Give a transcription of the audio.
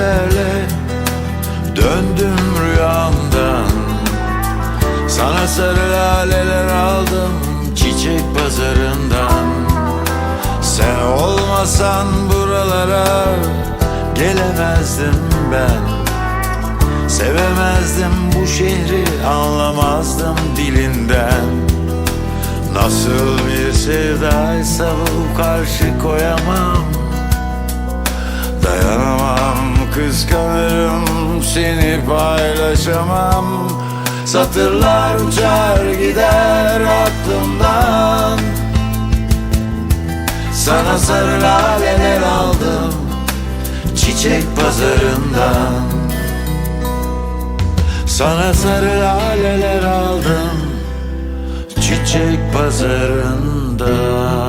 seslerle Döndüm rüyamdan. Sana sarı laleler aldım Çiçek pazarından. Sen olmasan buralara Gelemezdim ben. Sevemezdim bu şehri Anlamazdım dilinden. Nasıl bir sevdaysa bu karşı koyamam kıskanırım seni paylaşamam. Satırlar uçar gider aklımdan. Sana sarı laleler aldım Çiçek pazarından. Sana sarı laleler aldım Çiçek pazarından